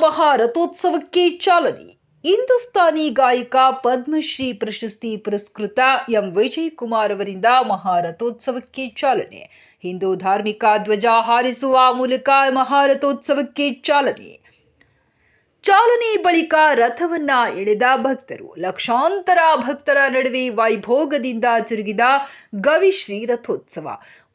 ಮಹಾರಥೋತ್ಸವಕ್ಕೆ ಚಾಲನೆ. ಹಿಂದೂಸ್ತಾನಿ ಗಾಯಕ ಪದ್ಮಶ್ರೀ ಪ್ರಶಸ್ತಿ ಪುರಸ್ಕೃತ ಎಂ. ವಿಜಯಕುಮಾರ್ ಅವರಿಂದ ಮಹಾರಥೋತ್ಸವಕ್ಕೆ ಚಾಲನೆ. ಹಿಂದೂ ಧಾರ್ಮಿಕ ಧ್ವಜ ಹಾರಿಸುವ ಮೂಲಕ ಮಹಾರಥೋತ್ಸವಕ್ಕೆ ಚಾಲನೆ. ಚಾಲನೆ ಬಳಿಕ ರಥವನ್ನ ಎಳೆದ ಭಕ್ತರು. ಲಕ್ಷಾಂತರ ಭಕ್ತರ ನಡುವೆ ವೈಭೋಗದಿಂದ ಜರುಗಿದ ಗವಿಶ್ರೀ ರಥೋತ್ಸವ.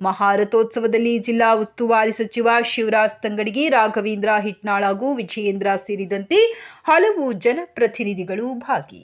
ಮಹಾರಥೋತ್ಸವದಲ್ಲಿ ಜಿಲ್ಲಾ ಉಸ್ತುವಾರಿ ಸಚಿವ ಶಿವರಾಜ್ ತಂಗಡಿಗೆ ರಾಘವೇಂದ್ರ ಹಿಟ್ನಾಳ್ ಹಾಗೂ ವಿಜಯೇಂದ್ರ ಸೇರಿದಂತೆ ಹಲವು ಜನಪ್ರತಿನಿಧಿಗಳು ಭಾಗಿ.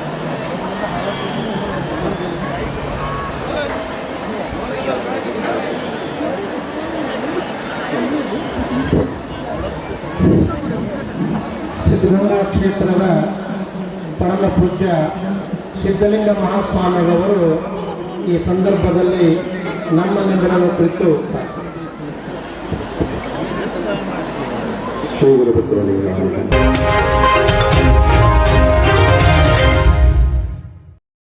ಸಿದ್ಧಗಂಗಾ ಕ್ಷೇತ್ರದ ಪರಮ ಪೂಜ್ಯ ಸಿದ್ಧಲಿಂಗ ಮಹಾಸ್ವಾಮಿಗಳವರು ಈ ಸಂದರ್ಭದಲ್ಲಿ ನಮ್ಮ ಬರುವ ಕುರಿತು ಶ್ರೀ ಬಸವಲಿಂಗ